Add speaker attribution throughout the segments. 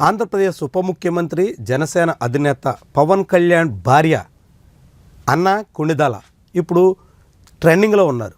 Speaker 1: ఆంధ్రప్రదేశ్ ఉప ముఖ్యమంత్రి జనసేన అధినేత పవన్ కళ్యాణ్ భార్య అన్న కొణిదాల ఇప్పుడు ట్రెండింగ్లో ఉన్నారు.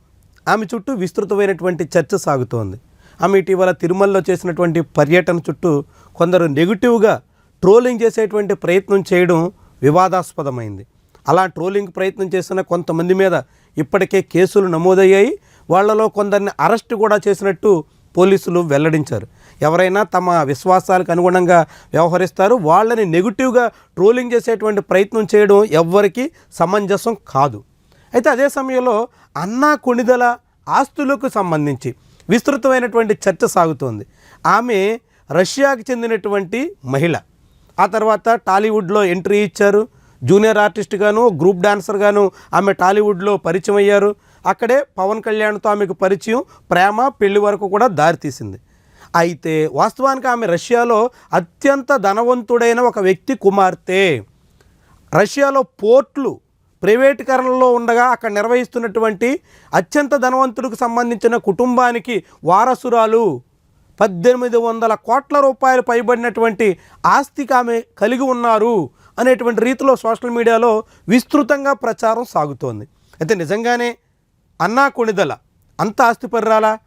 Speaker 1: ఆమె చుట్టూ విస్తృతమైనటువంటి చర్చ సాగుతోంది. ఆమె ఇటీవల తిరుమలలో చేసినటువంటి పర్యటన చుట్టూ కొందరు నెగిటివ్గా ట్రోలింగ్ చేసేటువంటి ప్రయత్నం చేయడం వివాదాస్పదమైంది. అలా ట్రోలింగ్ ప్రయత్నం చేసిన కొంతమంది మీద ఇప్పటికే కేసులు నమోదయ్యాయి. వాళ్ళలో కొందరిని అరెస్ట్ కూడా చేసినట్టు పోలీసులు వెల్లడించారు. ఎవరైనా తమ విశ్వాసాలకు అనుగుణంగా వ్యవహరిస్తారు. వాళ్ళని నెగిటివ్గా ట్రోలింగ్ చేసేటువంటి ప్రయత్నం చేయడం ఎవ్వరికీ సమంజసం కాదు. అయితే అదే సమయంలో అన్నా కొణిదల ఆస్తులకు సంబంధించి విస్తృతమైనటువంటి చర్చ సాగుతోంది. ఆమె రష్యాకి చెందినటువంటి మహిళ. ఆ తర్వాత టాలీవుడ్లో ఎంట్రీ ఇచ్చారు. జూనియర్ ఆర్టిస్ట్గాను గ్రూప్ డాన్సర్గాను ఆమె టాలీవుడ్లో పరిచయం అయ్యారు. అక్కడే పవన్ కళ్యాణ్తో ఆమెకు పరిచయం. ప్రేమ పెళ్ళి వరకు కూడా దారితీసింది. అయితే వాస్తవానికి ఆమె రష్యాలో అత్యంత ధనవంతుడైన ఒక వ్యక్తి కుమార్తె. రష్యాలో పోర్ట్లు ప్రైవేటీకరణలో ఉండగా అక్కడ నిర్వహిస్తున్నటువంటి అత్యంత ధనవంతుడికి సంబంధించిన కుటుంబానికి వారసురాలు పద్దెనిమిది వందల కోట్ల రూపాయలు పైబడినటువంటి ఆస్తికి ఆమె కలిగి ఉన్నారు అనేటువంటి రీతిలో సోషల్ మీడియాలో విస్తృతంగా ప్రచారం సాగుతోంది. అయితే నిజంగానే అన్నా కొణిదల అంత ఆస్తి పర్రాలా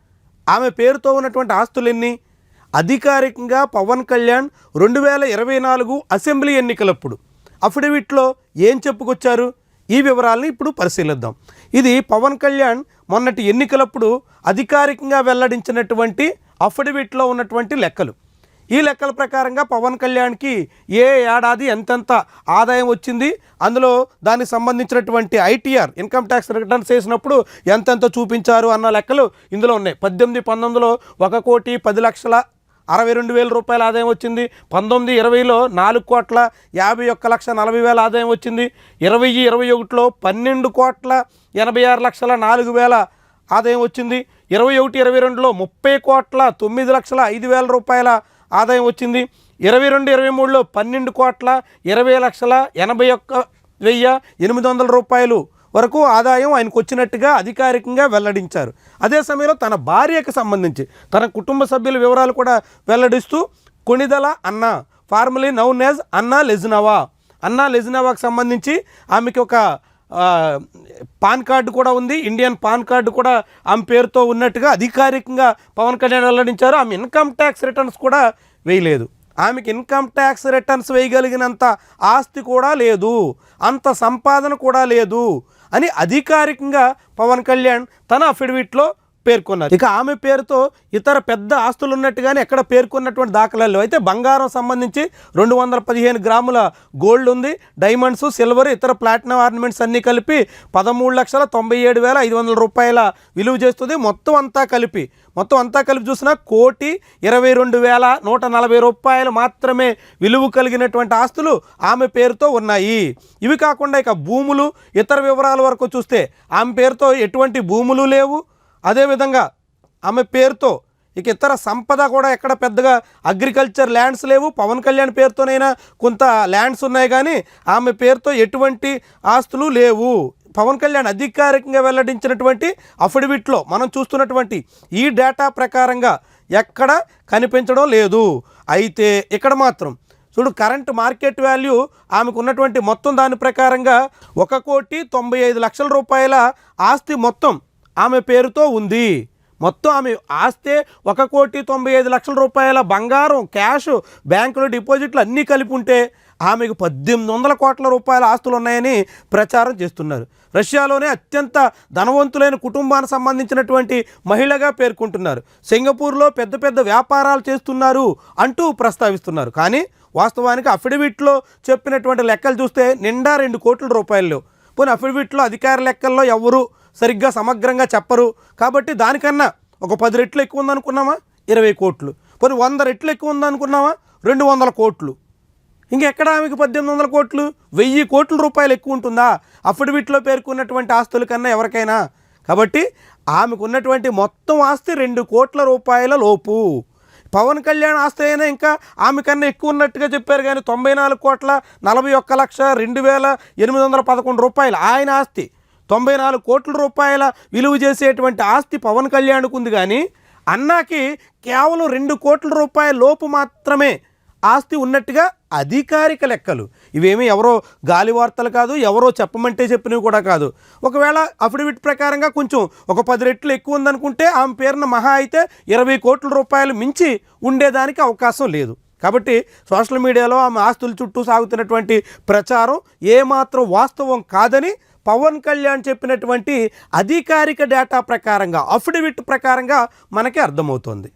Speaker 1: ఆమె పేరుతో ఉన్నటువంటి ఆస్తులన్నీ? అధికారికంగా పవన్ కళ్యాణ్ రెండు వేల ఇరవై నాలుగు అసెంబ్లీ ఎన్నికలప్పుడు అఫిడవిట్లో ఏం చెప్పుకొచ్చారు? ఈ వివరాలను ఇప్పుడు పరిశీలిద్దాం. ఇది పవన్ కళ్యాణ్ మొన్నటి ఎన్నికలప్పుడు అధికారికంగా వెల్లడించినటువంటి అఫిడవిట్లో ఉన్నటువంటి లెక్కలు. ఈ లెక్కల ప్రకారంగా పవన్ కళ్యాణ్కి ఏ ఏడాది ఎంతెంత ఆదాయం వచ్చింది? అందులో దానికి సంబంధించినటువంటి ఐటీఆర్ ఇన్కమ్ ట్యాక్స్ రిటర్న్స్ చేసినప్పుడు ఎంతెంత చూపించారు అన్న లెక్కలు ఇందులో ఉన్నాయి. పద్దెనిమిది పంతొమ్మిదిలో ఒక కోటి పది లక్షల అరవై రెండు వేల రూపాయల ఆదాయం వచ్చింది. పంతొమ్మిది ఇరవైలో నాలుగు కోట్ల యాభై ఒక్క లక్ష నలభై వేల ఆదాయం వచ్చింది. ఇరవై ఇరవై ఒకటిలో పన్నెండు కోట్ల ఎనభై ఆరు లక్షల నాలుగు వేల ఆదాయం వచ్చింది. ఇరవై ఒకటి ఇరవై రెండులో ముప్పై కోట్ల తొమ్మిది లక్షల ఐదు వేల రూపాయల ఆదాయం వచ్చింది. ఇరవై రెండు ఇరవై మూడులో పన్నెండు కోట్ల ఇరవై లక్షల ఎనభై ఒక్క వెయ్యి ఎనిమిది వందల రూపాయలు వరకు ఆదాయం ఆయనకు వచ్చినట్టుగా అధికారికంగా వెల్లడించారు. అదే సమయంలో తన భార్యకు సంబంధించి తన కుటుంబ సభ్యుల వివరాలు కూడా వెల్లడిస్తూ కొణిదల అన్న ఫార్మలీ నౌన్ యాజ్ అన్నా లెజినవా అన్నా లెజినవాకు సంబంధించి ఆమెకి ఒక పాన్ కార్డు కూడా ఉంది. ఇండియన్ పాన్ కార్డు కూడా ఆమె పేరుతో ఉన్నట్టుగా అధికారికంగా పవన్ కళ్యాణ్ వెల్లడించారు. ఆమె ఇన్కమ్ ట్యాక్స్ రిటర్న్స్ కూడా వేయలేదు. ఆమెకి ఇన్కమ్ ట్యాక్స్ రిటర్న్స్ వేయగలిగినంత ఆస్తి కూడా లేదు. అంత సంపాదన కూడా లేదు. అని అధికారికంగా పవన్ కళ్యాణ్ తన అఫిడవిట్లో పేర్కొన్నారు ఇక ఆమె పేరుతో ఇతర పెద్ద ఆస్తులు ఉన్నట్టుగానే ఎక్కడ పేర్కొన్నటువంటి దాఖలాలు అయితే బంగారం సంబంధించి రెండు వందల పదిహేను గ్రాముల గోల్డ్ ఉంది డైమండ్స్ సిల్వర్ ఇతర ప్లాటినం ఆర్నమెంట్స్ అన్నీ కలిపి పదమూడు లక్షల తొంభై ఏడు వేల ఐదు వందల రూపాయల విలువ చేస్తుంది. మొత్తం అంతా కలిపి మొత్తం అంతా కలిపి చూసినా కోటి ఇరవై రెండు వేల నూట నలభై రూపాయలు మాత్రమే విలువ కలిగినటువంటి ఆస్తులు ఆమె పేరుతో ఉన్నాయి. ఇవి కాకుండా ఇక భూములు ఇతర వివరాల వరకు చూస్తే ఆమె పేరుతో ఎటువంటి భూములు లేవు. అదేవిధంగా ఆమె పేరుతో ఇక ఇతర సంపద కూడా ఎక్కడ పెద్దగా అగ్రికల్చర్ ల్యాండ్స్ లేవు. పవన్ కళ్యాణ్ పేరుతోనైనా కొంత ల్యాండ్స్ ఉన్నాయి కానీ ఆమె పేరుతో ఎటువంటి ఆస్తులు లేవు. పవన్ కళ్యాణ్ అధికారికంగా వెల్లడించినటువంటి అఫిడవిట్లో మనం చూస్తున్నటువంటి ఈ డేటా ప్రకారంగా ఎక్కడ కనిపించడం లేదు. అయితే ఇక్కడ మాత్రం చూడు కరెంట్ మార్కెట్ వాల్యూ ఆమెకు ఉన్నటువంటి మొత్తం దాని ప్రకారంగా ఒక కోటి తొంభై ఐదు లక్షల రూపాయల ఆస్తి మొత్తం ఆమె పేరుతో ఉంది. మొత్తం ఆమె ఆస్తే ఒక కోటి తొంభై ఐదు లక్షల రూపాయల బంగారం క్యాష్ బ్యాంకులో డిపాజిట్లు అన్నీ కలిపి ఉంటే ఆమెకు పద్దెనిమిది వందల కోట్ల రూపాయల ఆస్తులు ఉన్నాయని ప్రచారం చేస్తున్నారు. రష్యాలోనే అత్యంత ధనవంతులైన కుటుంబానికి సంబంధించినటువంటి మహిళగా పేర్కొంటున్నారు. సింగపూర్లో పెద్ద పెద్ద వ్యాపారాలు చేస్తున్నారు అంటూ ప్రస్తావిస్తున్నారు. కానీ వాస్తవానికి అఫిడవిట్లో చెప్పినటువంటి లెక్కలు చూస్తే నిండా రెండు కోట్ల రూపాయలు పోనీ అఫిడవిట్లో అధికార లెక్కల్లో ఎవరు సరిగ్గా సమగ్రంగా చెప్పరు. కాబట్టి దానికన్నా ఒక పది రెట్లు ఎక్కువ ఉందనుకున్నామా ఇరవై కోట్లు. పోనీ వంద రెట్లు ఎక్కువ ఉందనుకున్నామా రెండు వందల కోట్లు. ఇంకెక్కడ ఆమెకు పద్దెనిమిది వందల కోట్లు? వెయ్యి కోట్ల రూపాయలు ఎక్కువ ఉంటుందా? అఫిడవిట్లో పేర్కొన్నటువంటి ఆస్తుల కన్నా ఎవరికైనా? కాబట్టి ఆమెకు ఉన్నటువంటి మొత్తం ఆస్తి రెండు కోట్ల రూపాయల లోపు. పవన్ కళ్యాణ్ ఆస్తి అయినా ఇంకా ఆమె కన్నా ఎక్కువ ఉన్నట్టుగా చెప్పారు కానీ తొంభై నాలుగు కోట్ల నలభై ఒక్క లక్ష రెండు వేల ఎనిమిది వందల పదకొండు రూపాయలు ఆయన ఆస్తి. తొంభై నాలుగు కోట్ల రూపాయల విలువ చేసేటువంటి ఆస్తి పవన్ కళ్యాణ్కు ఉంది కానీ అన్నాకి కేవలం రెండు కోట్ల రూపాయల లోపు మాత్రమే ఆస్తి ఉన్నట్టుగా అధికారిక లెక్కలు. ఇవేమీ ఎవరో గాలి వార్తలు కాదు ఎవరో చెప్పమంటే చెప్పినవి కూడా కాదు. ఒకవేళ అఫిడవిట్ ప్రకారంగా కొంచెం ఒక పది రెట్లు ఎక్కువ ఉందనుకుంటే ఆమె పేరున మహా అయితే ఇరవై కోట్ల రూపాయలు మించి ఉండేదానికి అవకాశం లేదు. కాబట్టి సోషల్ మీడియాలో ఆమె ఆస్తుల చుట్టూ సాగుతున్నటువంటి ప్రచారం ఏమాత్రం వాస్తవం కాదని పవన్ కళ్యాణ్ చెప్పినటువంటి అధికారిక డేటా ప్రకారంగా అఫిడవిట్ ప్రకారంగా మనకి అర్థమవుతుంది.